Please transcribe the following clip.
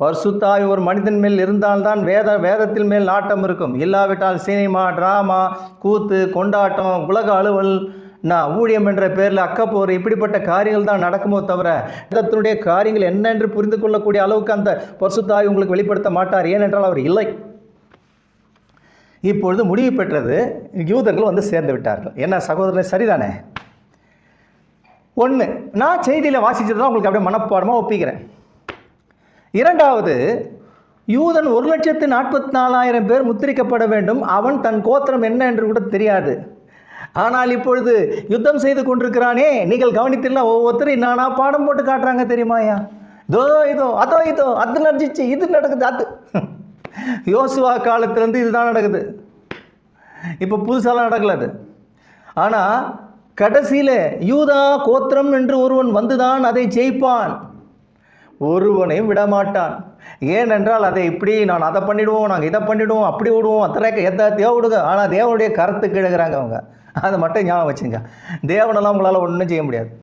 பர்சுத்தாய் ஒரு மனிதன் மேல் இருந்தால்தான் வேத வேதத்தில் மேல் நாட்டம் இருக்கும். இல்லாவிட்டால் சினிமா ட்ராமா கூத்து கொண்டாட்டம் உலக அலுவல் நான் ஊழியம் என்ற பேரில் அக்கப்போர் இப்படிப்பட்ட காரியங்கள் தான் நடக்குமோ தவிர வேதத்தினுடைய காரியங்கள் என்ன என்று புரிந்து கொள்ளக்கூடிய அளவுக்கு அந்த பர்சுத்தாய் உங்களுக்கு வெளிப்படுத்த மாட்டார். ஏனென்றால் அவர் இல்லை. இப்பொழுது முடிவு பெற்றது யூதர்கள் வந்து சேர்ந்து விட்டார்கள். என்ன சகோதரன் சரிதானே? ஒன்று நான் செய்தியில் வாசிச்சது தான் உங்களுக்கு அப்படியே மனப்பாடமாக ஒப்பிக்கிறேன். இரண்டாவது யூதன் ஒரு லட்சத்து நாற்பத்தி நாலாயிரம் பேர் முத்திரிக்கப்பட வேண்டும். அவன் தன் கோத்திரம் என்ன என்று கூட தெரியாது. ஆனால் இப்பொழுது யுத்தம் செய்து கொண்டிருக்கிறானே. நீங்கள் கவனித்தீங்களா ஒவ்வொருத்தரும் நானா பாடம் போட்டு காட்டுறாங்க தெரியுமாயா இதோ இதோ அதோ இதோ அது நடந்துச்சு இது நடக்குது அது. யோசுவா காலத்திலேருந்து இதுதான் நடக்குது. இப்போ புதுசாலாம் நடக்கல அது. ஆனால் கடைசியில் யூதா கோத்திரம் என்று ஒருவன் வந்துதான் அதை ஜெயிப்பான். ஒருவனையும் விடமாட்டான். ஏனென்றால் அதை இப்படி நான் அதை பண்ணிவிடுவோம் நாங்கள் இதை பண்ணிவிடுவோம் அப்படி விடுவோம் அத்தனை எந்த விடுங்க ஆனால் தேவனுடைய கருத்துக்கு இழகிறாங்க அவங்க. அதை மட்டும் ஞாபகம் வச்சுங்க. தேவனெல்லாம் உங்களால் ஒன்றும் செய்ய முடியாது.